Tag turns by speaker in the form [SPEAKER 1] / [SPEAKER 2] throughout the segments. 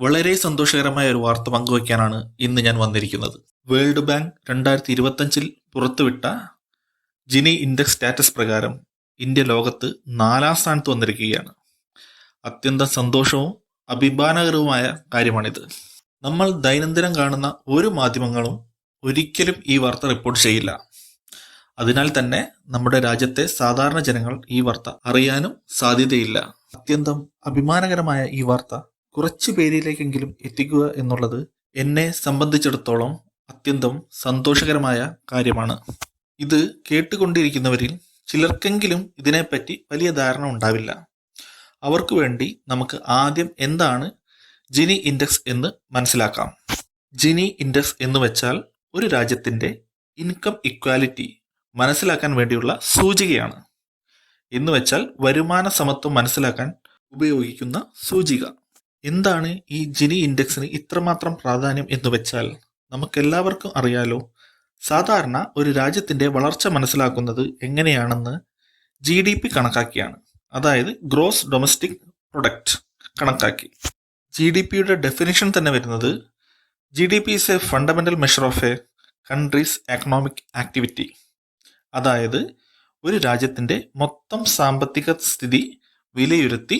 [SPEAKER 1] വളരെ സന്തോഷകരമായ ഒരു വാർത്ത പങ്കുവയ്ക്കാനാണ് ഇന്ന് ഞാൻ വന്നിരിക്കുന്നത്. വേൾഡ് ബാങ്ക് രണ്ടായിരത്തി ഇരുപത്തഞ്ചിൽ പുറത്തുവിട്ട ജിനി ഇൻഡെക്സ് സ്റ്റാറ്റസ് പ്രകാരം ഇന്ത്യ ലോകത്ത് നാലാം സ്ഥാനത്ത് വന്നിരിക്കുകയാണ്. അത്യന്തം സന്തോഷവും അഭിമാനകരവുമായ കാര്യമാണിത്. നമ്മൾ ദൈനംദിനം കാണുന്ന ഒരു മാധ്യമങ്ങളും ഒരിക്കലും ഈ വാർത്ത റിപ്പോർട്ട് ചെയ്യില്ല. അതിനാൽ തന്നെ നമ്മുടെ രാജ്യത്തെ സാധാരണ ജനങ്ങൾ ഈ വാർത്ത അറിയാനും സാധ്യതയില്ല. അത്യന്തം അഭിമാനകരമായ ഈ വാർത്ത കുറച്ചു പേരിലേക്കെങ്കിലും എത്തിക്കുക എന്നുള്ളത് എന്നെ സംബന്ധിച്ചിടത്തോളം അത്യന്തം സന്തോഷകരമായ കാര്യമാണ്. ഇത് കേട്ടുകൊണ്ടിരിക്കുന്നവരിൽ ചിലർക്കെങ്കിലും ഇതിനെപ്പറ്റി വലിയ ധാരണ ഉണ്ടാവില്ല. അവർക്ക് വേണ്ടി നമുക്ക് ആദ്യം എന്താണ് ജിനി ഇൻഡെക്സ് എന്ന് മനസ്സിലാക്കാം. ജിനി ഇൻഡെക്സ് എന്ന് വെച്ചാൽ ഒരു രാജ്യത്തിന്റെ ഇൻകം ഇക്വാലിറ്റി മനസ്സിലാക്കാൻ വേണ്ടിയുള്ള സൂചികയാണ്. എന്ന് വെച്ചാൽ വരുമാന സമത്വം മനസ്സിലാക്കാൻ ഉപയോഗിക്കുന്ന സൂചിക. എന്താണ് ഈ ജിനി ഇൻഡെക്സിന് ഇത്രമാത്രം പ്രാധാന്യം എന്ന് വെച്ചാൽ നമുക്കെല്ലാവർക്കും അറിയാലോ സാധാരണ ഒരു രാജ്യത്തിന്റെ വളർച്ച മനസ്സിലാക്കുന്നത് എങ്ങനെയാണെന്ന് ജി ഡി പി കണക്കാക്കിയാണ്. അതായത് ഗ്രോസ് ഡൊമസ്റ്റിക് പ്രൊഡക്റ്റ് കണക്കാക്കി. ജി ഡി പിയുടെ ഡെഫിനിഷൻ തന്നെ വരുന്നത് G D P is a fundamental measure of a country's economic activity അതായത് ഒരു രാജ്യത്തിന്റെ മൊത്തം സാമ്പത്തിക സ്ഥിതി വിലയിരുത്തി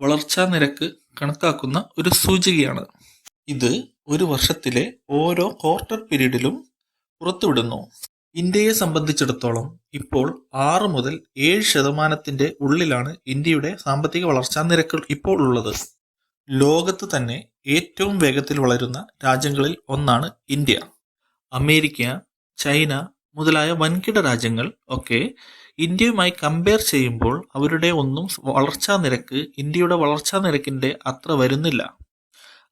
[SPEAKER 1] വളർച്ചാ നിരക്ക് കണക്കാക്കുന്ന ഒരു സൂചികയാണ്. ഇത് ഒരു വർഷത്തിലെ ഓരോ ക്വാർട്ടർ പീരീഡിലും പുറത്തുവിടുന്നു. ഇന്ത്യയെ സംബന്ധിച്ചിടത്തോളം ഇപ്പോൾ ആറ് മുതൽ ഏഴ് ശതമാനത്തിന്റെ ഉള്ളിലാണ് ഇന്ത്യയുടെ സാമ്പത്തിക വളർച്ചാ നിരക്ക് ഇപ്പോൾ ഉള്ളത്. ലോകത്ത് തന്നെ ഏറ്റവും വേഗത്തിൽ വളരുന്ന രാജ്യങ്ങളിൽ ഒന്നാണ് ഇന്ത്യ. അമേരിക്ക ചൈന മുതലായ വൻകിട രാജ്യങ്ങൾ ഒക്കെ ഇന്ത്യയുമായി കമ്പയർ ചെയ്യുമ്പോൾ അവരുടെ ഒന്നും വളർച്ചാ നിരക്ക് ഇന്ത്യയുടെ വളർച്ചാ നിരക്കിന്റെ അത്ര വരുന്നില്ല.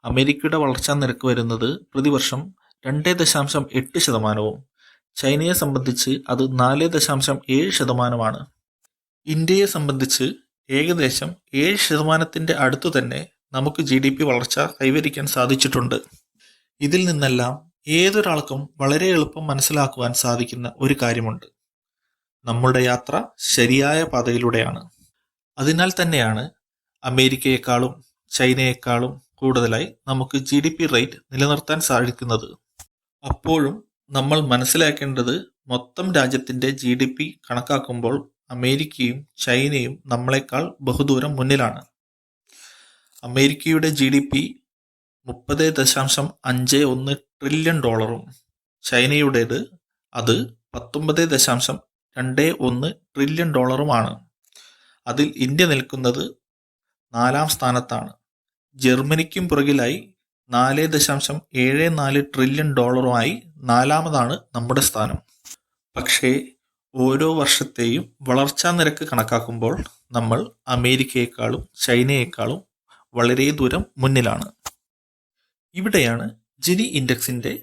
[SPEAKER 1] അമേരിക്കയുടെ വളർച്ചാ നിരക്ക് വരുന്നത് പ്രതിവർഷം രണ്ട് ദശാംശം എട്ട് ശതമാനവും. ചൈനയെ സംബന്ധിച്ച് അത് നാല് ദശാംശം ഏഴ് ശതമാനമാണ്. ഇന്ത്യയെ സംബന്ധിച്ച് ഏകദേശം ഏഴ് ശതമാനത്തിന്റെ അടുത്തു തന്നെ നമുക്ക് ജി ഡി പി വളർച്ച കൈവരിക്കാൻ സാധിച്ചിട്ടുണ്ട്. ഇതിൽ നിന്നെല്ലാം ഏതൊരാൾക്കും വളരെ എളുപ്പം മനസ്സിലാക്കുവാൻ സാധിക്കുന്ന ഒരു കാര്യമുണ്ട്. നമ്മളുടെ യാത്ര ശരിയായ പാതയിലൂടെയാണ്. അതിനാൽ തന്നെയാണ് അമേരിക്കയെക്കാളും ചൈനയെക്കാളും കൂടുതലായി നമുക്ക് ജി ഡി പി റേറ്റ് നിലനിർത്താൻ സാധിക്കുന്നത്. അപ്പോഴും നമ്മൾ മനസ്സിലാക്കേണ്ടത് മൊത്തം രാജ്യത്തിന്റെ ജി ഡി പി കണക്കാക്കുമ്പോൾ അമേരിക്കയും ചൈനയും നമ്മളെക്കാൾ ബഹുദൂരം മുന്നിലാണ്. അമേരിക്കയുടെ ജി ഡി പി മുപ്പത് ദശാംശം അഞ്ച് ഒന്ന് ട്രില്യൺ ഡോളറും ചൈനയുടേത് അത് പത്തൊമ്പത് ദശാംശം രണ്ട് ഒന്ന് ട്രില്യൺ ഡോളറുമാണ്. അതിൽ ഇന്ത്യ നിൽക്കുന്നത് നാലാം സ്ഥാനത്താണ്. ജർമ്മനിക്കും പുറകിലായി നാല് ദശാംശം ഏഴ് നാല് ട്രില്യൺ ഡോളറുമായി നാലാമതാണ് നമ്മുടെ സ്ഥാനം. പക്ഷേ ഓരോ വർഷത്തെയും വളർച്ചാ നിരക്ക് കണക്കാക്കുമ്പോൾ നമ്മൾ അമേരിക്കയെക്കാളും ചൈനയെക്കാളും വളരെ ദൂരം മുന്നിലാണ്. ഇവിടെയാണ് ജിനി ഇൻഡെക്സിന്റെ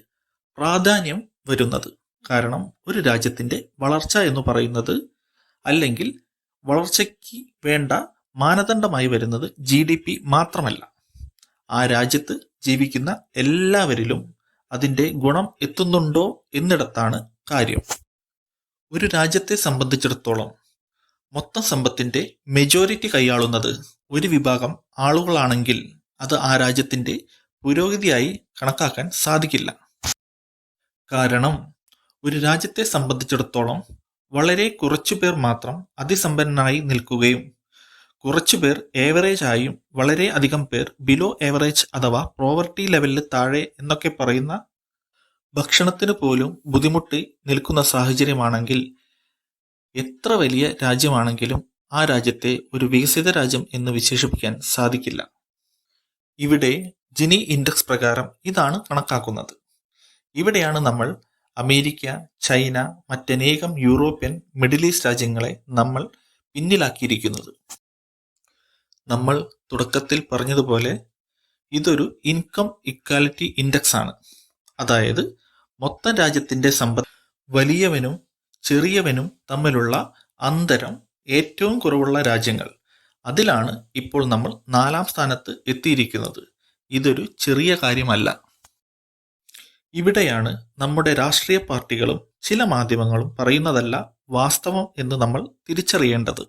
[SPEAKER 1] പ്രാധാന്യം വരുന്നത്. കാരണം ഒരു രാജ്യത്തിന്റെ വളർച്ച എന്ന് പറയുന്നത് അല്ലെങ്കിൽ വളർച്ചയ്ക്ക് വേണ്ട മാനദണ്ഡമായി വരുന്നത് ജി ഡി പി മാത്രമല്ല. ആ രാജ്യത്ത് ജീവിക്കുന്ന എല്ലാവരിലും അതിന്റെ ഗുണം എത്തുന്നുണ്ടോ എന്നിടത്താണ് കാര്യം. ഒരു രാജ്യത്തെ സംബന്ധിച്ചിടത്തോളം മൊത്തം സമ്പത്തിന്റെ മെജോറിറ്റി കൈയാളുന്നത് ഒരു വിഭാഗം ആളുകളാണെങ്കിൽ അത് ആ രാജ്യത്തിന്റെ പുരോഗതിയായി കണക്കാക്കാൻ സാധിക്കില്ല. കാരണം ഒരു രാജ്യത്തെ സംബന്ധിച്ചിടത്തോളം വളരെ കുറച്ചു പേർ മാത്രം അതിസമ്പന്നനായി നിൽക്കുകയും കുറച്ചു പേർ ഏവറേജ് ആയും വളരെ അധികം പേർ ബിലോ ഏവറേജ് അഥവാ പ്രോവർട്ടി ലെവലിൽ താഴെ എന്നൊക്കെ പറയുന്ന ഭക്ഷണത്തിന് പോലും ബുദ്ധിമുട്ടി നിൽക്കുന്ന സാഹചര്യമാണെങ്കിൽ എത്ര വലിയ രാജ്യമാണെങ്കിലും ആ രാജ്യത്തെ ഒരു വികസിത രാജ്യം എന്ന് വിശേഷിപ്പിക്കാൻ സാധിക്കില്ല. ഇവിടെ ജിനി ഇൻഡെക്സ് പ്രകാരം ഇതാണ് കണക്കാക്കുന്നത്. ഇവിടെയാണ് നമ്മൾ അമേരിക്ക ചൈന മറ്റനേകം യൂറോപ്യൻ മിഡിൽ ഈസ്റ്റ് രാജ്യങ്ങളെ നമ്മൾ പിന്നിലാക്കിയിരിക്കുന്നത്. നമ്മൾ തുടക്കത്തിൽ പറഞ്ഞതുപോലെ ഇതൊരു ഇൻകം ഇക്വാലിറ്റി ഇൻഡെക്സ് ആണ്. അതായത് മൊത്തം രാജ്യത്തിന്റെ സമ്പത്ത് വലിയവനും ചെറിയവനും തമ്മിലുള്ള അന്തരം ഏറ്റവും കുറവുള്ള രാജ്യങ്ങൾ. അതിലാണ് ഇപ്പോൾ നമ്മൾ നാലാം സ്ഥാനത്ത് എത്തിയിരിക്കുന്നത്. ഇതൊരു ചെറിയ കാര്യമല്ല. ഇവിടെയാണ് നമ്മുടെ രാഷ്ട്രീയ പാർട്ടികളും ചില മാധ്യമങ്ങളും പറയുന്നതല്ല വാസ്തവം എന്ന് നമ്മൾ തിരിച്ചറിയേണ്ടത്.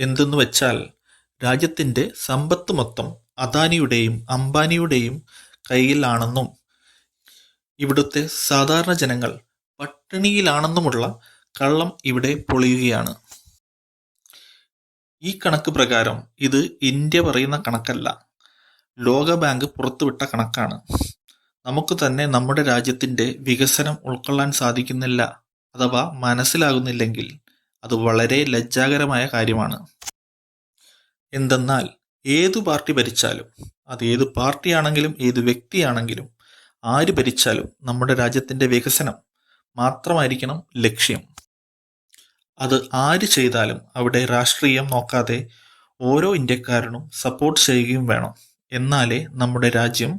[SPEAKER 1] എന്തെന്ന് വെച്ചാൽ രാജ്യത്തിന്റെ സമ്പത്ത് മൊത്തം അദാനിയുടെയും അംബാനിയുടെയും കയ്യിലാണെന്നും ഇവിടുത്തെ സാധാരണ ജനങ്ങൾ പട്ടിണിയിലാണെന്നുമുള്ള കള്ളം ഇവിടെ പൊളിയുകയാണ്. ഈ കണക്ക് പ്രകാരം ഇത് ഇന്ത്യ പറയുന്ന കണക്കല്ല. ലോകബാങ്ക് പുറത്തുവിട്ട കണക്കാണ്. നമുക്ക് തന്നെ നമ്മുടെ രാജ്യത്തിന്റെ വികസനം ഉൾക്കൊള്ളാൻ സാധിക്കുന്നില്ല അഥവാ മനസ്സിലാകുന്നില്ലെങ്കിൽ അത് വളരെ ലജ്ജാകരമായ കാര്യമാണ്. എന്തെന്നാൽ ഏതു പാർട്ടി ഭരിച്ചാലും അത് ഏത് പാർട്ടിയാണെങ്കിലും ഏത് വ്യക്തിയാണെങ്കിലും ആര് ഭരിച്ചാലും നമ്മുടെ രാജ്യത്തിന്റെ വികസനം മാത്രമായിരിക്കണം ലക്ഷ്യം. അത് ആര് ചെയ്താലും അവിടെ രാഷ്ട്രീയം നോക്കാതെ ഓരോ ഇന്ത്യക്കാരനും സപ്പോർട്ട് ചെയ്യുകയും വേണം. എന്നാലേ നമ്മുടെ രാജ്യം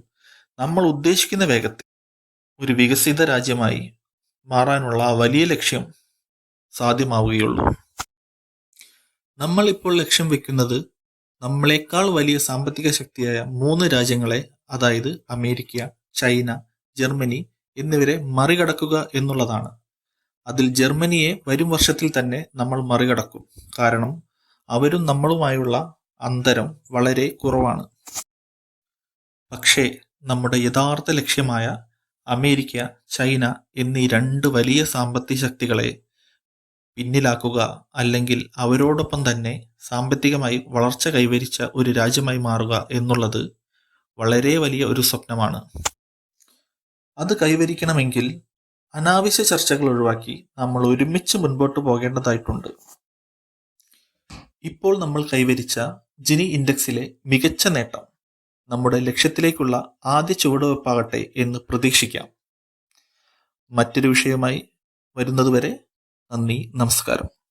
[SPEAKER 1] നമ്മൾ ഉദ്ദേശിക്കുന്ന വേഗത്തിൽ ഒരു വികസിത രാജ്യമായി മാറാനുള്ള ആ വലിയ ലക്ഷ്യം സാധ്യമാവുകയുള്ളൂ. നമ്മൾ ഇപ്പോൾ ലക്ഷ്യം വെക്കുന്നത് നമ്മളെക്കാൾ വലിയ സാമ്പത്തിക ശക്തിയായ മൂന്ന് രാജ്യങ്ങളെ അതായത് അമേരിക്ക ചൈന ജർമ്മനി എന്നിവരെ മറികടക്കുക എന്നുള്ളതാണ്. അതിൽ ജർമ്മനിയെ വരും വർഷത്തിൽ തന്നെ നമ്മൾ മറികടക്കും. കാരണം അവരും നമ്മളുമായുള്ള അന്തരം വളരെ കുറവാണ്. പക്ഷേ നമ്മുടെ യഥാർത്ഥ ലക്ഷ്യമായ അമേരിക്ക ചൈന എന്നീ രണ്ട് വലിയ സാമ്പത്തിക ശക്തികളെ പിന്നിലാക്കുക അല്ലെങ്കിൽ അവരോടൊപ്പം തന്നെ സാമ്പത്തികമായി വളർച്ച കൈവരിച്ച ഒരു രാജ്യമായി മാറുക എന്നുള്ളത് വളരെ വലിയ ഒരു സ്വപ്നമാണ്. അത് കൈവരിക്കണമെങ്കിൽ അനാവശ്യ ചർച്ചകൾ ഒഴിവാക്കി നമ്മൾ ഒരുമിച്ച് മുൻപോട്ട് പോകേണ്ടതായിട്ടുണ്ട്. ഇപ്പോൾ നമ്മൾ കൈവരിച്ച ജിനി ഇൻഡെക്സിലെ മികച്ച നേട്ടം നമ്മുടെ ലക്ഷ്യത്തിലേക്കുള്ള ആദ്യ ചുവടുവെപ്പാകട്ടെ എന്ന് പ്രതീക്ഷിക്കാം. മറ്റൊരു വിഷയമായി വരുന്നതുവരെ നന്ദി നമസ്കാരം.